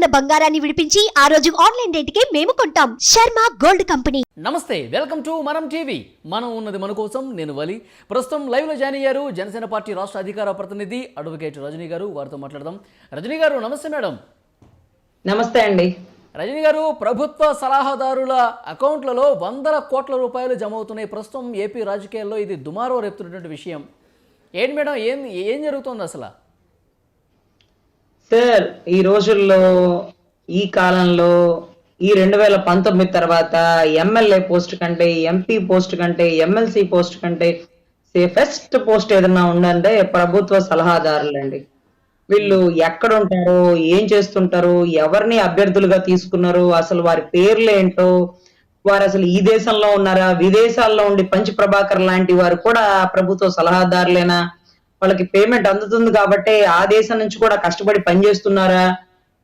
ఉన్న బంగారాన్ని విడిపించి ఆ రోజు ఆన్లైన్ రేటుకే మేము కొంటాం. Sharma gold company. నమస్తే వెల్కమ్ టు మనం టీవీ. మనం ఉన్నది మన కోసం నేను వలి. ప్రస్తుతం లైవ్లో జాయిన్ అయ్యారు జనసేన పార్టీ రాష్ట్ర అధికార ప్రతినిధి అడ్వకేట్ రజనీ గారు. వారితో మాట్లాడదాం. రజనీ గారు నమస్తే మేడం. నమస్తే అండి. రజనీ గారు ప్రభుత్వ సలహాదారుల అకౌంట్లలో వందల కోట్ల రూపాయలు జమ అవుతున్నాయి ప్రస్తుతం ఏపీ రాజకీయాల్లో ఇది దుమారో రేపుతున్నటువంటి విషయం. ఏంటి మేడం ఏం ఏం జరుగుతుంది అసలు? సార్ ఈ రోజుల్లో ఈ కాలంలో ఈ రెండు వేల పంతొమ్మిది తర్వాత ఎమ్మెల్యే పోస్ట్ కంటే ఎంపీ పోస్ట్ కంటే ఎమ్మెల్సీ పోస్ట్ కంటే సేఫెస్ట్ పోస్ట్ ఏదన్నా ఉందంటే ప్రభుత్వ సలహాదారులండి. వీళ్ళు ఎక్కడ ఉంటారో ఏం చేస్తుంటారు ఎవరిని అభ్యర్థులుగా తీసుకున్నారు అసలు వారి పేర్లు ఏంటో వారు అసలు ఈ దేశంలో ఉన్నారా విదేశాల్లో ఉండి పంచ ప్రభాకర్ లాంటి వారు కూడా ప్రభుత్వ సలహాదారులేనా? వాళ్ళకి పేమెంట్ అందుతుంది కాబట్టి ఆ దేశం నుంచి కూడా కష్టపడి పనిచేస్తున్నారా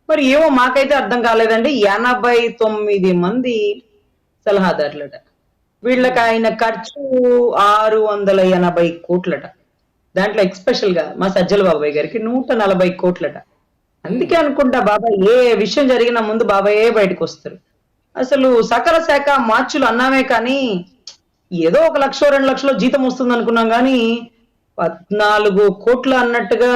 మరి ఏమో మాకైతే అర్థం కాలేదండి. ఎనభై తొమ్మిది మంది సలహాదారులట. వీళ్ళకి ఆయన ఖర్చు ఆరు వందల ఎనభై కోట్లట. దాంట్లో ఎక్స్పెషల్గా మా సజ్జల బాబాయ్ గారికి నూట నలభై కోట్లట. అందుకే అనుకుంటా బాబాయ్ ఏ విషయం జరిగినా ముందు బాబాయే బయటకు వస్తారు. అసలు సకల శాఖ మార్చులు అన్నామే కానీ ఏదో ఒక లక్ష రెండు లక్షలో జీతం వస్తుంది అనుకున్నాం కానీ పద్నాలుగు కోట్లు అన్నట్టుగా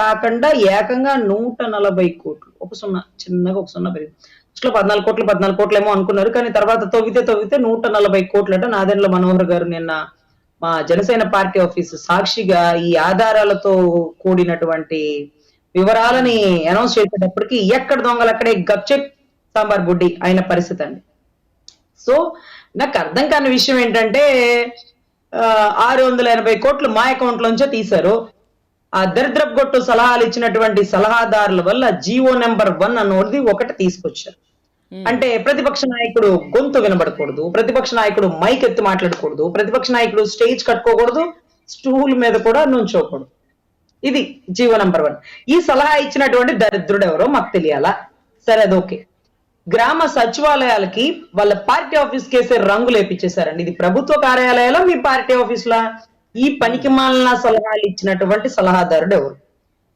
కాకుండా ఏకంగా నూట నలభై కోట్లు. ఒక సున్నా చిన్నగా ఒక సున్నా పెరిగింది. ఫస్ట్లో పద్నాలుగు కోట్లు పద్నాలుగు కోట్లు ఏమో అనుకున్నారు కానీ తర్వాత తవ్వితే తవ్వితే నూట నలభై కోట్లు అంటే నాదెండ్ల మనోహర్ గారు నిన్న మా జనసేన పార్టీ ఆఫీస్ సాక్షిగా ఈ ఆధారాలతో కూడినటువంటి వివరాలని అనౌన్స్ చేసేటప్పటికి ఎక్కడ దొంగలు అక్కడే గప్చెప్ సాంబార్ గుడ్డి అయిన పరిస్థితి అండి. సో నాకు అర్థం కాని విషయం ఏంటంటే ఆరు వందల ఎనభై కోట్లు మా అకౌంట్ లోంచే తీశారు. ఆ దరిద్రపు గొట్టు సలహాలు ఇచ్చినటువంటి సలహాదారుల వల్ల జియో నెంబర్ వన్ అన్నది ఒకటి తీసుకొచ్చారు. అంటే ప్రతిపక్ష నాయకుడు గొంతు వినబడకూడదు ప్రతిపక్ష నాయకుడు మైక్ ఎత్తి మాట్లాడకూడదు ప్రతిపక్ష నాయకుడు స్టేజ్ కట్టుకోకూడదు స్టూల్ మీద కూడా నుంచోకూడదు. ఇది జీవో నంబర్ వన్. ఈ సలహా ఇచ్చినటువంటి దరిద్రుడు ఎవరో మాకు తెలియాలా? సరే అది ఓకే. గ్రామ సచివాలయాలకి వాళ్ళ పార్టీ ఆఫీస్ కేసే రంగులు వేపించేశారండి. ఇది ప్రభుత్వ కార్యాలయాలో మీ పార్టీ ఆఫీసులా? ఈ పనికి మాలిన సలహాలు ఇచ్చినటువంటి సలహాదారుడు ఎవరు?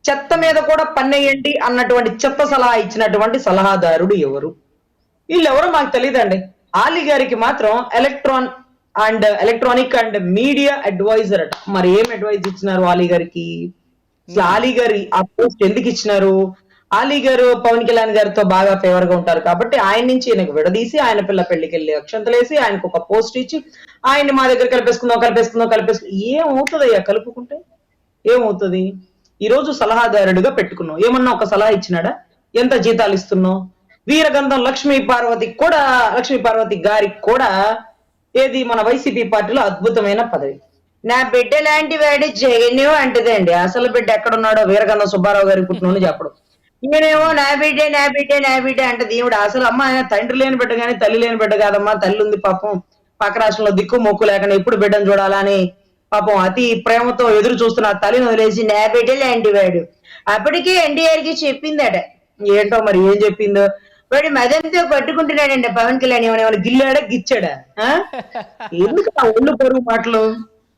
చెత్త మీద కూడా పన్నేయండి అన్నటువంటి చెత్త సలహా ఇచ్చినటువంటి సలహాదారుడు ఎవరు? వీళ్ళెవరో మాకు తెలియదండి ఆలీ గారికి మాత్రం electron and electronic and media advisor అట. మరి ఏం అడ్వైజ్ ఇచ్చినారు ఆలీ గారికి? అసలు ఆలీ గారి ఆ పోస్ట్ ఎందుకు ఇచ్చినారు? ఆలీ గారు పవన్ కళ్యాణ్ గారితో బాగా ఫేవర్గా ఉంటారు కాబట్టి ఆయన నుంచి ఆయనకు విడదీసి ఆయన పిల్ల పెళ్ళికి వెళ్ళి అక్షంతలేసి ఆయనకు ఒక పోస్ట్ ఇచ్చి ఆయన్ని మా దగ్గర కలిపేసుకుందాం కలిపేసుకుందాం కలిపేసుకుందాం. ఏమవుతుంది అయ్యా కలుపుకుంటే? ఏమవుతుంది? ఈ రోజు సలహాదారుడిగా పెట్టుకున్నావు. ఏమన్నా ఒక సలహా ఇచ్చినాడా? ఎంత జీతాలు ఇస్తున్నావు? వీరగంధం లక్ష్మీ పార్వతి కూడా లక్ష్మీ పార్వతి గారికి కూడా ఏది మన వైసీపీ పార్టీలో అద్భుతమైన పదవి. నా బిడ్డ లాంటి వాడి జగన్ అంటదండి. అసలు బిడ్డ ఎక్కడున్నాడో వీరగంధం సుబ్బారావు గారికి పుట్టినోని చెప్పడం. ఈయనేమో నా బిడ్డే నా బిడ్డే నా బిడ్డే అంటది ఈవిడ అసలు అమ్మ తండ్రి లేని బిడ్డ కానీ తల్లి లేని బిడ్డ కాదమ్మా. తల్లి ఉంది పాపం. పక్క రాష్ట్రంలో దిక్కు మొక్కు లేకుండా ఎప్పుడు బిడ్డను చూడాలని పాపం అతి ప్రేమతో ఎదురు చూస్తున్న తల్లిని వదిలేసి నా బిడ్డ లాంటి వాడు. అప్పటికే ఎన్టీఆర్కి చెప్పిందట. ఏంటో మరి ఏం చెప్పిందో? వాడు మదంతో పట్టుకుంటున్నాడండి పవన్ కళ్యాణ్. ఏమైనా గిల్లాడా గిచ్చాడా? ఎందుకు ఆ ఒళ్ళు పొరుగు మాటలు?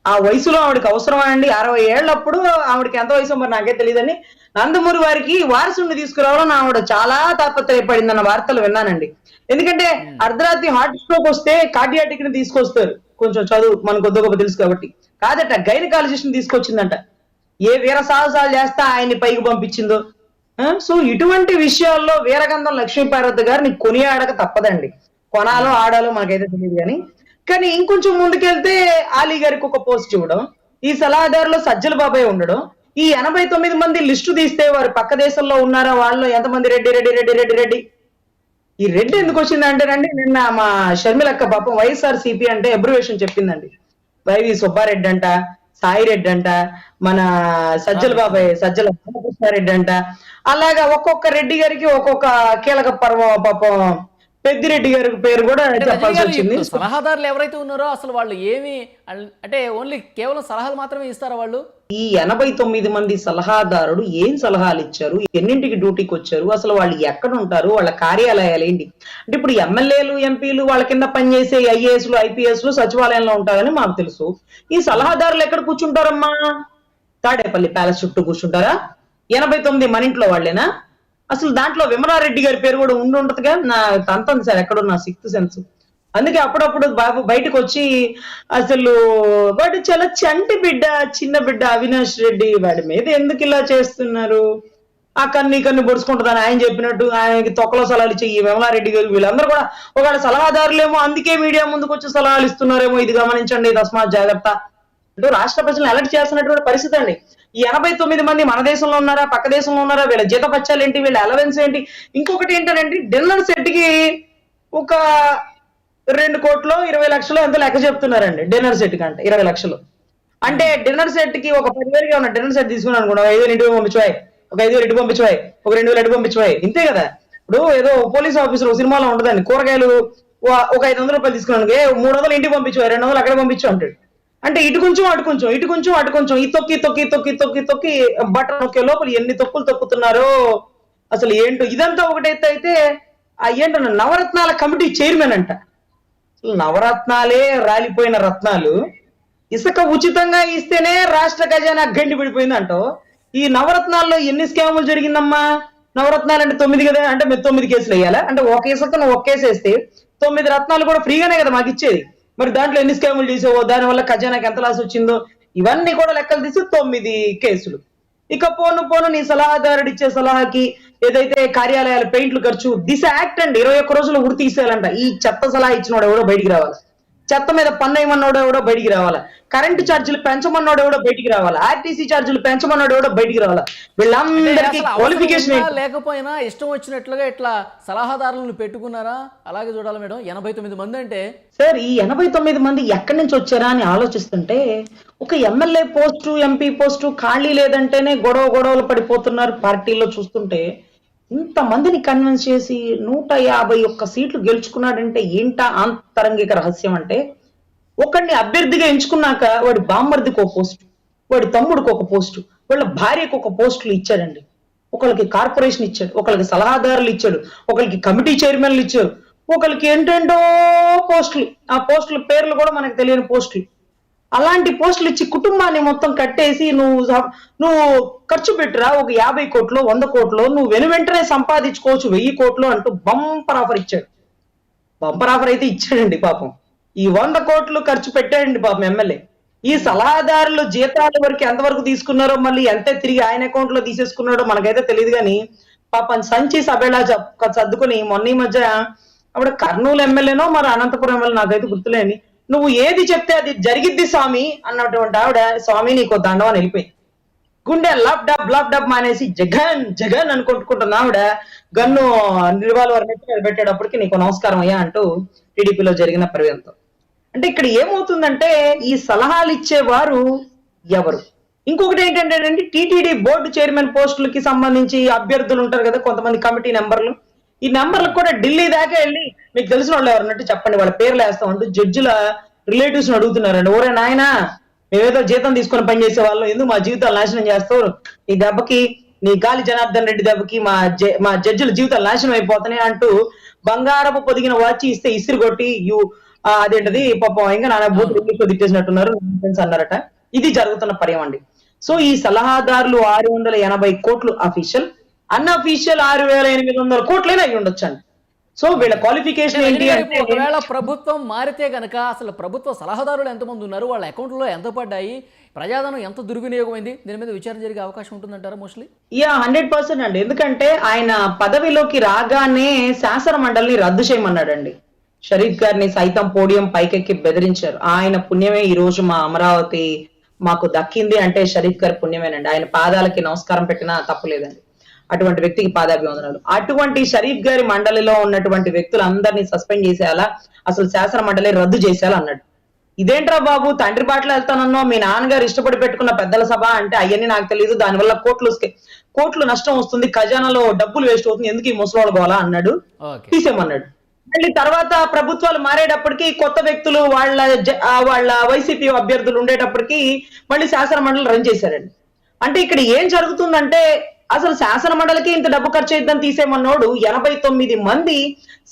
ఆ వయసులో ఆవిడకి అవసరమా అండి? అరవై ఏళ్ళప్పుడు ఆవిడకి ఎంత వయసు మరి నాకే తెలియదని నందమూరి వారికి వారసుని తీసుకురావడం ఆవిడ చాలా తాపత్రయపడిందన్న వార్తలు విన్నానండి. ఎందుకంటే అర్ధరాత్రి హార్ట్ స్ట్రోక్ వస్తే కార్డియాటిక్ని తీసుకొస్తారు. కొంచెం చదువు మనకు కొద్ది గొప్ప తెలుసు కాబట్టి. కాదట గైనకాలజిస్ట్ని తీసుకొచ్చిందంట. ఏ వీర సాహసాలు చేస్తా ఆయన్ని పైకి పంపించిందో? సో ఇటువంటి విషయాల్లో వీరగంధం లక్ష్మీ పార్వతి గారిని కొనియాడక తప్పదండి. కొనాలో ఆడాలో మాకైతే తెలియదు కానీ కానీ ఇంకొంచెం ముందుకెళ్తే ఆలీ గారికి ఒక పోస్ట్ ఇవ్వడం ఈ సలహాదారులో సజ్జల బాబాయ్ ఉండడం. ఈ ఎనభై తొమ్మిది మంది లిస్టు తీస్తే వారు పక్క దేశంలో ఉన్నారా? వాళ్ళు ఎంతమంది రెడ్డి రెడ్డి రెడ్డి రెడ్డి రెడ్డి? ఈ రెడ్డి ఎందుకు వచ్చింది అంటేనండి నిన్న మా షర్మిలక్క పాపం వైఎస్ఆర్ సిపి అంటే అబ్రివేషన్ చెప్పిందండి. వైవి సుబ్బారెడ్డి అంట సాయి రెడ్డి అంట మన సజ్జల బాబాయ్ సజ్జల రామకృష్ణారెడ్డి అంట. అలాగా ఒక్కొక్క రెడ్డి గారికి ఒక్కొక్క కీలక పర్వ పాపం పెద్దిరెడ్డి గారి పేరు కూడా చెప్పాల్సి వచ్చింది. సలహాదారులు ఎవరైతే ఉన్నారో అసలు వాళ్ళు ఏమి అంటే ఓన్లీ కేవలం సలహాలు మాత్రమే ఇస్తారా వాళ్ళు? ఈ ఎనభై తొమ్మిది మంది సలహాదారుడు ఏం సలహాలు ఇచ్చారు? ఎన్నింటికి డ్యూటీకి వచ్చారు? అసలు వాళ్ళు ఎక్కడ ఉంటారు? వాళ్ళ కార్యాలయాలు ఏంటి? అంటే ఇప్పుడు ఎమ్మెల్యేలు ఎంపీలు వాళ్ళ కింద పనిచేసే ఐఏఎస్లు ఐపీఎస్లు సచివాలయంలో ఉంటారని మాకు తెలుసు. ఈ సలహాదారులు ఎక్కడ కూర్చుంటారమ్మా? తాడేపల్లి ప్యాలెస్ చుట్టూ కూర్చుంటారా? ఎనభై తొమ్మిది మన ఇంట్లో వాళ్ళేనా? అసలు దాంట్లో విమలారెడ్డి గారి పేరు కూడా ఉండి ఉంటదిగా. నా తంతం సార్ ఎక్కడో నా సిక్స్త్ సెన్స్. అందుకే అప్పుడప్పుడు బాబు బయటకు వచ్చి అసలు వాడు చాలా చంటి బిడ్డ చిన్న బిడ్డ అవినాష్ రెడ్డి. వాడి మీద ఎందుకు ఇలా చేస్తున్నారు? ఆ కన్ను కన్ను పొడుచుకుంటుందని ఆయన చెప్పినట్టు ఆయనకి తొక్కలో సలహాలు చెయ్యి ఈ విమలారెడ్డి గారు వీళ్ళందరూ కూడా ఒకవేళ సలహాదారులేమో అందుకే మీడియా ముందుకు వచ్చి సలహాలు ఇస్తున్నారేమో ఇది గమనించండి తస్మాత్ జాగ్రత్త. అంటూ రాష్ట్ర ప్రజలను అలర్ట్ చేస్తున్నటువంటి పరిస్థితి అండి. ఈ ఎనభై తొమ్మిది మంది మన దేశంలో ఉన్నారా? పక్క దేశంలో ఉన్నారా? వీళ్ళ జీతపత్యాలు ఏంటి? వీళ్ళ అలవెన్స్ ఏంటి? ఇంకొకటి ఏంటంటే డిన్నర్ సెట్కి ఒక రెండు కోట్లు ఇరవై లక్షలు ఎంత లెక్క చెప్తున్నారండి. డిన్నర్ సెట్ కంటే ఇరవై లక్షలు. అంటే డిన్నర్ సెట్కి ఒక పదివేలుగా ఉన్న డిన్నర్ సెట్ తీసుకున్నాను అనుకుంటా ఒక ఐదు వేలు ఇంటికి పంపించువాయి. ఒక ఐదు వేలు ఇటు పంపించువాయి. ఒక రెండు వేలు ఇటు పంపించువాయి. ఇంతే కదా? ఇప్పుడు ఏదో పోలీస్ ఆఫీసర్ సినిమాలో ఉండదండి కూరగాయలు ఒక ఐదు వందల రూపాయలు తీసుకున్నాను ఏ మూడు వందలు ఇంటికి పంపించు రెండు వందలు అక్కడ పంపించు అంటాడు. అంటే ఇటు కొంచెం అటు కొంచెం ఇటు కొంచెం అటు కొంచెం ఈ తొక్కి తొక్కి తొక్కి తొక్కి తొక్కి బట్టలు నొక్కే లోపల ఎన్ని తొక్కులు తొక్కుతున్నారో అసలు ఏంటో. ఇదంతా ఒకటైతే అయితే ఆ ఏంటన్న నవరత్నాల కమిటీ చైర్మన్ అంట. అసలు నవరత్నాలే రాలిపోయిన రత్నాలు. ఇసుక ఉచితంగా ఇస్తేనే రాష్ట్ర ఖజానా గండి పడిపోయింది అంటో ఈ నవరత్నాల్లో ఎన్ని స్కాములు జరిగిందమ్మా? నవరత్నాలు అంటే తొమ్మిది కదా? అంటే మీరు తొమ్మిది కేసులు వేయాలా? అంటే ఒక ఇసుకను ఒక కేసు వేస్తే తొమ్మిది రత్నాలు కూడా ఫ్రీగానే కదా మాకు ఇచ్చేది. మరి దాంట్లో ఎన్ని స్కాములు చేసావో? దానివల్ల ఖజానాకి ఎంత లాస్ వచ్చిందో? ఇవన్నీ కూడా లెక్కలు తీసి తొమ్మిది కేసులు. ఇక పోను పోను నీ సలహాదారుడు ఇచ్చే సలహాకి ఏదైతే కార్యాలయాల పెయింట్లు ఖర్చు దిశ యాక్ట్ అండి. ఇరవై ఒక్క రోజులు ఉరి తీసేయాలంట. ఈ చెత్త సలహా ఇచ్చినోడు ఎవరో బయటికి రావాలి. చెత్త మీద పన్ను వేయమన్నోడు ఎవడో బయటికి రావాలా? కరెంటు ఛార్జీలు పెంచమన్నోడు ఎవడో బయటికి రావాలా? ఆర్టీసీ ఛార్జీలు పెంచమన్నోడు ఎవడో బయటికి రావాలా? వీళ్ళందరికీ క్వాలిఫికేషన్ లేకపోయినా ఇష్టం వచ్చినట్లుగా ఇట్లా సలహాదారులను పెట్టుకున్నారా? అలాగే చూడాలి మేడం. ఎనభై తొమ్మిది మంది అంటే? సార్ ఈ ఎనభై తొమ్మిది మంది ఎక్కడి నుంచి వచ్చారా అని ఆలోచిస్తుంటే ఒక ఎమ్మెల్యే పోస్టు ఎంపీ పోస్టు ఖాళీ లేదంటేనే గొడవ గొడవలు పడిపోతున్నారు పార్టీలో చూస్తుంటే ఇంతమందిని కన్విన్స్ చేసి నూట యాభై ఒక్క సీట్లు గెలుచుకున్నాడంటే ఏంటా ఆంతరంగిక రహస్యం అంటే? ఒకడిని అభ్యర్థిగా ఎంచుకున్నాక వాడి బామ్మర్దికి ఒక పోస్టు వాడి తమ్ముడికి ఒక పోస్టు వాళ్ళ భార్యకు ఒక పోస్టులు ఇచ్చాడండి. ఒకరికి కార్పొరేషన్ ఇచ్చాడు ఒకరికి సలహాదారులు ఇచ్చాడు ఒకరికి కమిటీ చైర్మన్లు ఇచ్చాడు ఒకరికి ఏంటేంటో పోస్టులు. ఆ పోస్టుల పేర్లు కూడా మనకు తెలియని పోస్టులు. అలాంటి పోస్టులు ఇచ్చి కుటుంబాన్ని మొత్తం కట్టేసి నువ్వు నువ్వు ఖర్చు పెట్టురా ఒక యాభై కోట్లు వంద కోట్లు నువ్వు వెను వెంటనే సంపాదించుకోవచ్చు వెయ్యి కోట్లు అంటూ బంపర్ ఆఫర్ ఇచ్చాడు. బంపర్ ఆఫర్ అయితే ఇచ్చాడండి పాపం. ఈ వంద కోట్లు ఖర్చు పెట్టాడండి పాపం ఎమ్మెల్యే. ఈ సలహాదారులు జీతాల వరకు ఎంతవరకు తీసుకున్నారో మళ్ళీ ఎంత తిరిగి ఆయన అకౌంట్లో తీసేసుకున్నాడో మనకైతే తెలియదు కానీ పాపం సంచి సభేలా సర్దుకుని మొన్న ఈ మధ్య అప్పుడు కర్నూలు ఎమ్మెల్యేనో మరి అనంతపురం ఎమ్మెల్యే నాకైతే గుర్తులేని నువ్వు ఏది చెప్తే అది జరిగిద్ది స్వామి అన్నటువంటి ఆవిడ స్వామి నీకు దండం అని వెళ్ళిపోయింది. గుండె లబ్ డబ్ లబ్ డబ్ మానేసి జగన్ జగన్ అని కొట్టుకుంటున్న ఆవిడ గన్ను నిర్వాల్ వారి మీద పెట్టేటప్పటికి నీకు నమస్కారం అయ్యా అంటూ టీడీపీలో జరిగిన ప్రవేశంతో అంటే ఇక్కడ ఏమవుతుందంటే ఈ సలహాలు ఇచ్చేవారు ఎవరు? ఇంకొకటి ఏంటంటే అండి టీటీడీ బోర్డు చైర్మన్ పోస్టులకి సంబంధించి అభ్యర్థులు ఉంటారు కదా కొంతమంది కమిటీ నెంబర్లు ఈ నెంబర్లకు కూడా ఢిల్లీ దాకా వెళ్ళి మీకు తెలిసిన వాళ్ళు ఎవరన్నట్టు చెప్పండి. వాళ్ళ పేర్లు వేస్తాం అంటూ జడ్జిల రిలేటివ్స్ అడుగుతున్నారండి. ఓరే నాయనా మేమేదో జీతం తీసుకొని పనిచేసే వాళ్ళు. ఎందుకు మా జీవితాలు నాశనం చేస్తావు? ఈ దెబ్బకి నీ గాలి జనార్దన్ రెడ్డి దెబ్బకి మా మా జడ్జిల జీవితాలు నాశనం అయిపోతున్నాయి అంటూ బంగారపు పొదిగిన వాచి ఇస్తే ఇసిరి కొట్టి యు అదేంటది? పాపం ఇంకా నాన్న బూత్ ఇంగ్లీష్లో తిట్టేసినట్టున్నారు. అన్నారట. ఇది జరుగుతున్న పర్యం అండి. సో ఈ సలహాదారులు ఆరు వందల ఎనభై కోట్లు అఫీషియల్. అన్అఫీషియల్ ఆరు వేల ఎనిమిది వందల కోట్లైనా అయి ఉండొచ్చు అండి సో వీళ్ళ క్వాలిఫికేషన్ ఏంటి అంటే ఒకవేళ ప్రభుత్వం మారితే గనక అసలు ప్రభుత్వ సలహాదారులు ఎంతమంది ఉన్నారు? వాళ్ళ అకౌంట్లో ఎంత పడ్డాయి? ప్రజాధనం ఎంత దుర్వినియోగమైంది? దీని మీద విచారణ జరిగే అవకాశం ఉంటుందంటారా మోస్ట్లీ? యా హండ్రెడ్ పర్సెంట్ అండి. ఎందుకంటే ఆయన పదవిలోకి రాగానే శాసన మండలిని రద్దు చేయమన్నాడండి. షరీఫ్ గారిని సైతం పోడియం పైకెక్కి బెదిరించారు. ఆయన పుణ్యమే ఈ రోజు మా అమరావతి మాకు దక్కింది అంటే షరీఫ్ గారి పుణ్యమేనండి. ఆయన పాదాలకి నమస్కారం పెట్టినా తప్పులేదండి. అటువంటి వ్యక్తికి పాదాభివందనాలు. అటువంటి షరీఫ్ గారి మండలిలో ఉన్నటువంటి వ్యక్తులందరినీ సస్పెండ్ చేసేయాలా? అసలు శాసన మండలి రద్దు చేసేయాలా అన్నాడు. ఇదేంట్రా బాబు తండ్రి బాటలు వెళ్తానన్నో మీ నాన్నగారు ఇష్టపడి పెట్టుకున్న పెద్దల సభ అంటే అవన్నీ నాకు తెలియదు దానివల్ల కోట్లు కోట్లు నష్టం వస్తుంది ఖజానాలో డబ్బులు వేస్ట్ అవుతుంది ఎందుకు ఈ ముసలోళ్ళ గోలా అన్నాడు. తీసేమన్నాడు మళ్ళీ తర్వాత ప్రభుత్వాలు మారేటప్పటికి కొత్త వ్యక్తులు వాళ్ళ వాళ్ళ వైసీపీ అభ్యర్థులు ఉండేటప్పటికి మళ్ళీ శాసన మండలి రన్ చేశారండి. అంటే ఇక్కడ ఏం జరుగుతుందంటే అసలు శాసన మండలికి ఇంత డబ్బు ఖర్చు అయిద్దని తీసేమన్నోడు ఎనభై తొమ్మిది మంది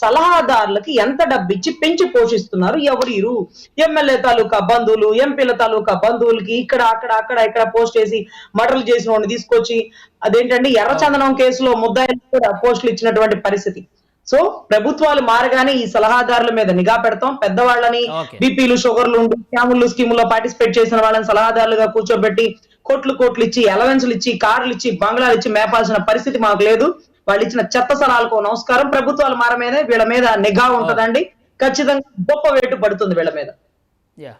సలహాదారులకి ఎంత డబ్బు ఇచ్చి పెంచి పోషిస్తున్నారు? ఎవరు ఎమ్మెల్యే తాలూకా బంధువులు ఎంపీల తాలూకా బంధువులకి ఇక్కడ అక్కడ అక్కడ ఇక్కడ పోస్ట్ చేసి మర్డర్లు చేసిన వాడిని తీసుకొచ్చి అదేంటంటే ఎర్రచందనం కేసులో ముద్దాయిలు కూడా పోస్టులు ఇచ్చినటువంటి పరిస్థితి. సో ప్రభుత్వాలు మారగానే ఈ సలహాదారుల మీద నిఘా పెడతాం. పెద్దవాళ్ళని. బీపీలు షుగర్లు ఉండి స్కాములు స్కీముల్లో పార్టిసిపేట్ చేసిన వాళ్ళని సలహాదారులుగా కూర్చోబెట్టి కోట్లు కోట్లు ఇచ్చి అలవెన్సులు ఇచ్చి కార్లు ఇచ్చి బంగ్లాలు ఇచ్చి మేపాల్సిన పరిస్థితి మాకు లేదు. వాళ్ళు ఇచ్చిన చెత్త సలహాలకు నమస్కారం. ప్రభుత్వాలు మారమేదే వీళ్ళ మీద నిఘా ఉంటదండి. ఖచ్చితంగా గొప్ప వేటు పడుతుంది వీళ్ళ మీద. యా.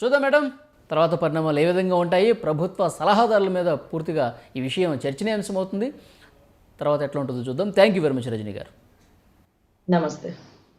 చూద్దాం మేడం. తర్వాత పరిణామాలు ఏ విధంగా ఉంటాయి? ప్రభుత్వ సలహాదారుల మీద పూర్తిగా ఈ విషయం చర్చనీయాంశం అవుతుంది తర్వాత ఎట్లా ఉంటుందో చూద్దాం. Thank you very much Rajani గారు. నమస్తే.